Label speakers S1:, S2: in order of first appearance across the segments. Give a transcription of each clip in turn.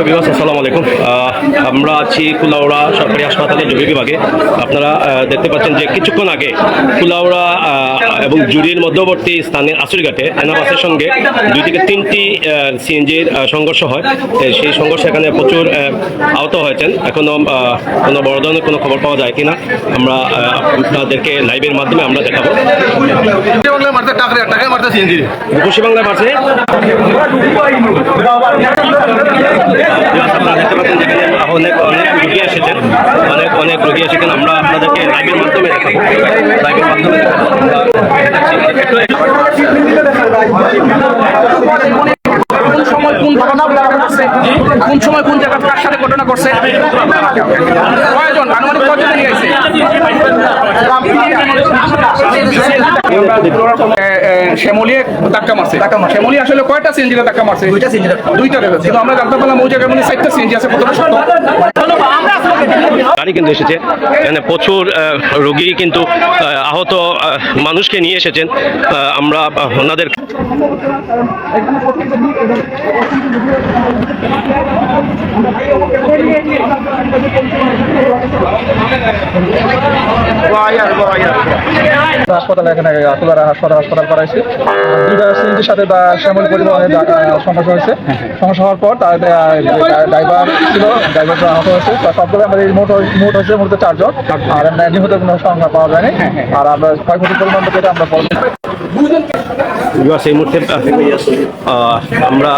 S1: আসসালামু আলাইকুম। আমরা আছি কুলাউড়া সরকারি হাসপাতালে জরুরি বিভাগে। আপনারা দেখতে পাচ্ছেন যে কিছুক্ষণ আগে কুলাউড়া এবং জুরির মধ্যবর্তী স্থানে আসুরিঘাটে এনাবাসের সঙ্গে দুই থেকে তিনটি সিএনজির সংঘর্ষ হয়। সেই সংঘর্ষে এখানে প্রচুর আহ, আহত হয়েছেন। এখনও আহ, কোনো বড় ধরনের কোনো খবর পাওয়া যায় কিনা আমরা আপনাদেরকে লাইভের মাধ্যমে আমরা দেখাবো। খুশি বাংলায় পারছে আপনারা দেখতে পাচ্ছেন যেখানে অনেক অনেক রোগী এসেছেন অনেক অনেক রোগী এসেছেন আমরা আপনাদেরকে লাইভের মাধ্যমে দেখাবো লাইভের মাধ্যমে
S2: কোন সময় কোন জায়গা কার সাথে ঘটনা ঘটছে? কয়জন আনুমানিক কয়জন নিয়ে গেছে? শ্যামলিয়ে ধাক্কা মারছে। শ্যামলি আসলে কয়টা সিএনজিতে ধাক্কা মারছে? দুইটা সিএনজি দুইটা কিন্তু আমরা জানতে পারলাম ওই জায়গায় মানে চারটা সিএনজি আছে কতটা সত্য
S1: গাড়ি কিন্তু এসেছে। এখানে প্রচুর আহ, রোগী কিন্তু আহ, আহত আহ, মানুষকে নিয়ে এসেছেন। আমরা আহ, আমরা আহ, ওনাদের
S3: হাসপাতালে এখানে তুলারা হাসপাতাল হাসপাতাল করাইছি। দুইটা সিএনজির সাথে শ্যামল পরিবহনের সমস্যা হয়েছে। সমস্যা হওয়ার পর তার ড্রাইভার ছিল ড্রাইভার আহত হয়েছে। সবগুলো আমাদের মোট মোট হয়েছে মূলত চারজন। আর আমরা নিহত কোনো সংখ্যা পাওয়া যায়নি। আর আমরা ক্ষয়ক্ষতির পরিমাণ যেটা আমরা বলতে
S1: বিবাস এই মুহূর্তে আমরা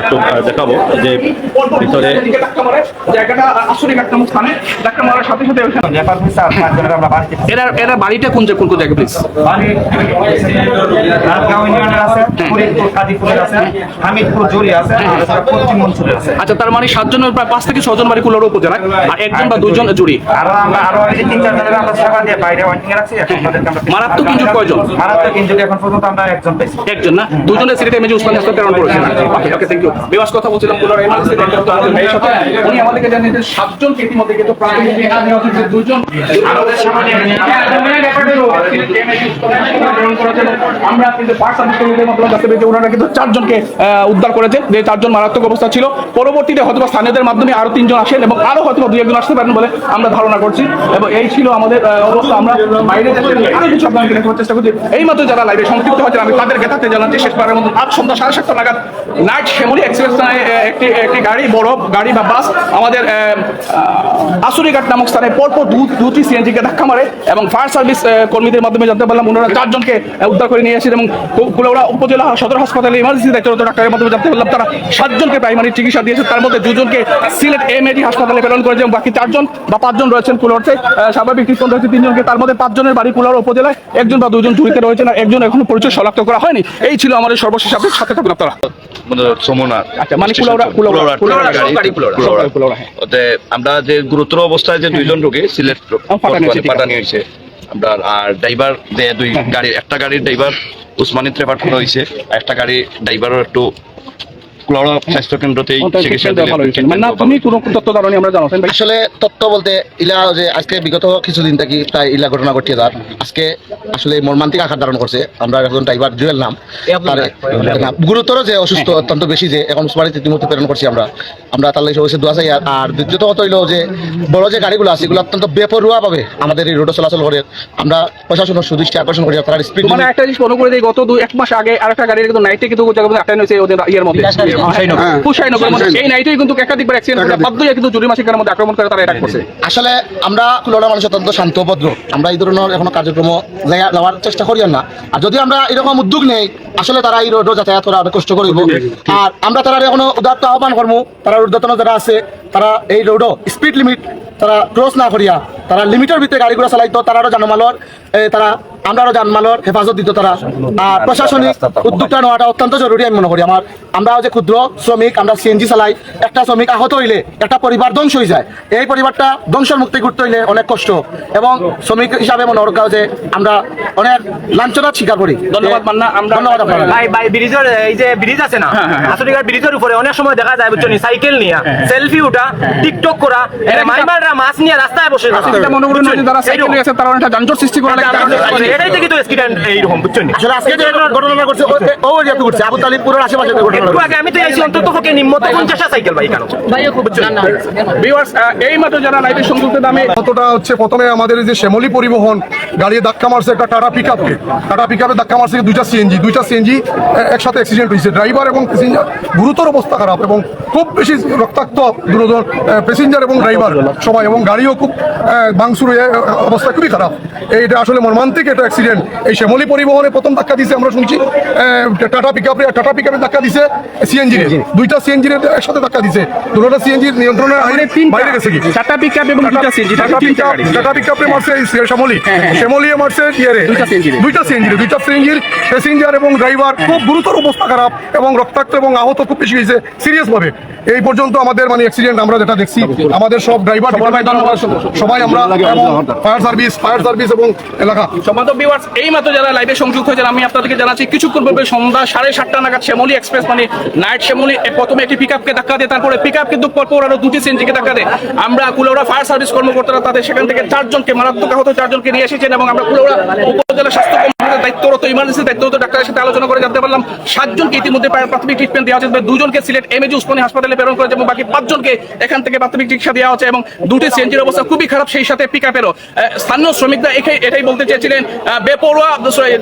S1: একটু দেখাবো যে ভিতরে
S2: ধাক্কা জায়গাটা আসলে একটা স্থানে ধাক্কা মারার সাথে সাথে এরা এরা বাড়িটা কোন কোন কোন জায়গা প্লিজ
S4: ফরিদপুর কাজীপুরের আছে হামিদপুর জুড়ি আছে আর পশ্চিম অঞ্চলের আছে।
S2: আচ্ছা তার মানে সাতজনের প্রায় পাঁচ থেকে ছজন বাড়ি কুলার উপজেলায় আর একজন বা দুজন জুড়ি।
S4: আরও আমরা আরও এই তিন চার জনের আমরা সেবা দিয়ে বাইরে ওয়াইটিং এ রাখছি এখন তাদেরকে আমরা
S2: মারাত্মক ইনজুর কয়জন?
S4: মারাত্মক ইনজুরি এখন পর্যন্ত আমরা একজন
S2: না? দুজনের সিলেটে এমএজি উসমান হাসপাতাল ওকে ওকে থ্যাংক ইউ বিবাস কথা বলছিলাম কুলার এমার্জেন্সি ডাক্তার তো আমাদের সাথে উনি আমাদেরকে জানেন যে সাতজন ইতিমধ্যে কিন্তু প্রাথমিক এখানে নেওয়া হয়েছে আমরা কিন্তু সার্ভিস মাধ্যমে জানতে পেরেছি ওনারা কিন্তু চারজনকে উদ্ধার করেছে। যে চারজন মারাত্মক অবস্থা ছিল। পরবর্তীতে হয়তো স্থানীয়দের মাধ্যমে আরও তিনজন আসেন এবং আরও হয়তো দুই একজন আসতে পারেন বলে আমরা ধারণা করছি। এবং এই ছিল আমাদের অবস্থা। আমরা বাইরে আরও কিছু আপনাদেরকে দেখানোর চেষ্টা করছি। এই মাত্র যারা লাইভে সম্পৃক্ত হয়েছেন, আমি তাদের গেতাতে জানাচ্ছি, শেষবারের মতো আজ সন্ধ্যা সাড়ে সাতটা নাগাদ নাইট শ্যামলী এক্সপ্রেস একটি একটি গাড়ি, বড় গাড়ি বা বাস আমাদের আসুরিঘাট নামক স্থানে পরপর দু, দুটি সিএনজিকে ধাক্কা মারে এবং ফায়ার সার্ভিস কর্মীদের মাধ্যমে জানতে পারলাম ওনারা চারজনকে উদ্ধার করে নিয়ে আসেন এবং কুলাউড়া উপজেলা সদর হাসপাতালে ইমার্জেন্সি দায়িত্বরত ডাক্তারের মাধ্যমে জানতে পারলাম তারা সাতজনকে প্রাইমারি চিকিৎসা দিয়েছে তার মধ্যে দুজনকে সিলেট এম এডি হাসপাতালে প্রেরণ করেছে এবং বাকি চারজন বা পাঁচজন রয়েছেন আহ, স্বাভাবিক ট্রিটমেন্ট হয়েছে তিনজনকে তার মধ্যে পাঁচজনের বাড়ি কুলার উপজেলায় একজন বা দুজন ঝুড়িতে রয়েছেন আর একজন এখনও পরিচয় শনাক্ত করা হয়নি। এই ছিল আমাদের সর্বশেষ আপডেট সাথে থাকুন আপনারা। হ্যাঁ।
S5: আমরা যে গুরুতর অবস্থায় যে দুইজন রোগী সিলেট
S2: পাঠানো হয়েছে,
S5: আমরা আর ড্রাইভার যে দুই
S2: হ্যাঁ,
S5: গাড়ির একটা গাড়ির ড্রাইভার উসমানিত পাঠানো হয়েছে। একটা গাড়ি ড্রাইভারও একটু স্বাস্থ্য কেন্দ্রতেই চিকিৎসা
S2: মানে না তুমি কোনো তথ্য জানি আমরা জানাচ্ছেন
S6: আসলে তত্ত্ব বলতে ইলা যে আজকে বিগত কিছুদিন থেকে প্রায় ইলা ঘটনা ঘটিয়ে যার আজকে আসলে মর্মান্তিক আকার ধারণ করছে। আমরা একজন ড্রাইভার জুয়েল নাম। গুরুতর যে অসুস্থ অত্যন্ত বেশি যে এখন ইতিমধ্যে প্রেরণ করছি আমরা। আমরা তার লাগে অবশ্যই দোয়া চাই। আর- দ্বিতীয়ত কথা হইল যে বড় যে গাড়িগুলো আছে এগুলো অত্যন্ত বেপরোয়া ভাবে আমাদের এই রোডে চলাচল করে। আমরা প্রশাসনের সুদৃষ্টি আকর্ষণ করি তারা স্পিড
S2: মানে একটা জিনিস মনে করে দিই গত দুই এক মাস আগে আরেকটা গাড়ির কিন্তু নাইটে কিন্তু জায়গা মধ্যে আটানো হয়েছে ওদের ইয়ের হ্যাঁ, মধ্যে এই নাইটেই কিন্তু একাধিকবার অ্যাক্সিডেন্ট কিন্তু জুরি মাসিকের মধ্যে আক্রমণ করে তারা অ্যাটাক করছে।
S6: আসলে আমরা কুলোড়া মানুষ অত্যন্ত শান্ত ভদ্র। আমরা এই ধরনের এখনও কার্যক্রম যাওয়ার চেষ্টা করি না। আর যদি আমরা এরকম উদ্যোগ নেই আসলে তারা এই রোডও যাতায়াত করা অনেক কষ্ট করিব। আর আমরা তারা এখনও উদাত্ত আহ্বান করব তারা ঊর্ধ্বতন যারা আছে তারা এই রোডও স্পিড লিমিট তারা ক্রস না করিয়া তারা লিমিটের ভিতরে গাড়িগুলো চালাইতো তারারও জানমালর তারা আমরাও জানমালর হেফাজত দিত তারা। আর প্রশাসনিক উদ্যোগটা নেওয়াটা অত্যন্ত জরুরি আমি মনে করি। আমার আমরাও যে ক্ষুদ্র শ্রমিক আমরা সিএনজি চালাই একটা শ্রমিক আহত হইলে একটা পরিবার ধ্বংস হয়ে যায়। এই পরিবারটা ধ্বংসের মুক্তি করতে হইলে অনেক কষ্ট। এবং শ্রমিক হিসাবে মনে করতে যে আমরা অনেক লাঞ্ছনার স্বীকার করি।
S2: ধন্যবাদ মান্না। আমরা
S6: ধন্যবাদ আপনারা
S7: ভাই ভাই ব্রিজের এই যে ব্রিজ আছে না আসরিঘাট ব্রিজের উপরে অনেক সময় দেখা যায় বুঝছ সাইকেল নিয়ে সেলফি উঠা টিকটক করা মাইমাররা মাছ নিয়ে রাস্তায় বসে থাকে।
S2: এটা মনে করেন যে যারা সাইকেল
S7: এইরকম।
S2: গেছে তারা অনেকটা যানজট সৃষ্টি করা লাগে।
S7: এটাই থেকে তো এইরকম বুঝছেন
S6: আসলে আজকে যে ঘটনাটা ঘটছে ও- ঘটছে আবু তালিবপুরের আশেপাশে যে।
S7: আগে আমি তো অন্তত পক্ষে নিম্ন তো পঞ্চাশটা সাইকেল ভাই কেন?
S2: ভিউয়ার্স এই মাত্র যারা লাইভে সংযুক্ত দামে
S8: কতটা হচ্ছে প্রথমে আমাদের যে শ্যামলী পরিবহন গাড়ি ধাক্কা মারছে একটা Tata pick up Tata pick আপে ধাক্কা মারছে দুইটা সিএনজি দুইটা সিএনজি একসাথে অ্যাক্সিডেন্ট হয়েছে। ড্রাইভার এবং প্যাসেঞ্জার গুরুতর অবস্থা খারাপ এবং খুব বেশি রক্তাক্ত দুজন প্যাসেঞ্জার এবং ড্রাইভার সবাই এবং গাড়িও খুব বাংসুর হয়ে অবস্থা খুবই খারাপ। এইটা আসলে মর্মান্তিক এটা অ্যাক্সিডেন্ট এই শ্যামলী পরিবহনে প্রথম ধাক্কা দিছে আমরা শুনছি টাটা পিক আপে টাটা পিক আপে ধাক্কা দিছে সিএনজি দুইটা সিএনজি একসাথে ধাক্কা দিছে দুটোটা সিএনজি নিয়ন্ত্রণের বাইরে গেছে কি?
S2: টাটা পিক আপ এবং দুটা C N G
S8: Tata pickup Tata পিকআপে মারছে এই শ্যামলী। শ্যামলিয়ে মারছে ইয়েরে
S2: দুইটা রে।
S8: দুইটা সিএনজি দুইটা সিএনজির প্যাসেঞ্জার এবং ড্রাইভার খুব গুরুতর অবস্থা খারাপ এবং রক্তাক্ত এবং আহত খুব বেশি হয়েছে। সিরিয়াস ভাবে। এই পর্যন্ত আমাদের মানে অ্যাক্সিডেন্ট আমরা যেটা দেখছি আমাদের সব ড্রাইভার সবাই আমরা ফায়ার সার্ভিস ফায়ার সার্ভিস এবং এলাকা।
S2: সম্মানিত ভিউয়ার্স এই মাত্র যারা লাইভে সংযুক্ত হয়েছেন আমি আপনাদেরকে জানাচ্ছি কিছুক্ষণ পূর্বে সন্ধ্যা সাড়ে সাতটা নাগাদ শ্যামলী এক্সপ্রেস মানে নাইট শ্যামলী প্রথমে একটি পিকআপকে ধাক্কা দেয় তারপরে পিকআপ কিন্তু পরপর আরও দুটি সিএনজিকে ধাক্কা দেয়। আমরা কুলৌড়া ফায়ার সার্ভিস কর্মকর্তারা তাদের সেখান থেকে চারজনকে মারাত্মক আহত চারজনকে নিয়ে এসেছেন এবং আমরা কুলৌড়া উপজেলা স্বাস্থ্য কমপ্লেক্সের দায়িত্বরত ইমার্জেন্সি দায়িত্বরত ডাক্তারের সাথে আলোচনা করে জানতে পারলাম। সাতজনকে ইতিমধ্যে প্রাথমিক ট্রিটমেন্ট দেওয়া তবে দুজনকে সিলেট এমএজি উসমানী হাসপাতালে প্রেরণ করেছে এবং বাকি পাঁচজনকে এখান থেকে প্রাথমিক চিকিৎসা দেওয়া হচ্ছে এবং দুটি সিএনজির অবস্থা খুবই খারাপ, সেই সাথে পিকআপেরও স্থানীয় শ্রমিকরা এটাই বলতে চেয়েছিলেন বেপরোয়া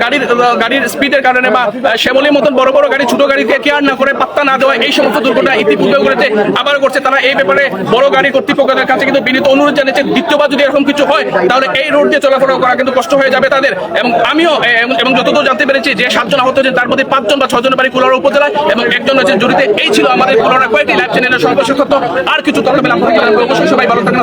S2: গাড়ির গাড়ির স্পিডের কারণে বা শ্যামলীর মতন বড় বড় গাড়ি, ছোট গাড়িকে কেয়ার না করে পাত্তা না দেওয়া, এই সমস্ত দুর্ঘটনা ইতিপূর্বে করেছে আবার করছে তারা এই ব্যাপারে বড় গাড়ি কর্তৃপক্ষের কাছে কিন্তু বিনীত অনুরোধ জানিয়েছে, দ্বিতীয়বার যদি এরকম কিছু হয়, তাহলে এই রোড দিয়ে চলাফেরা করা কিন্তু কষ্ট হয়ে যাবে তাদের। এবং আমিও এবং- যতদূর জানতে পেরেছি যে সাতজন আহত হয়েছেন, তার মধ্যে পাঁচজন বা ছজনের বাড়ি কুলার উপজেলায় এবং একজন হচ্ছে জড়িত। এই ছিল আমাদের কুলার কয়েকটি লাইভ সর্বশেষ আর কিছু তথ্য পেলাম সবাই ভালো থাকেন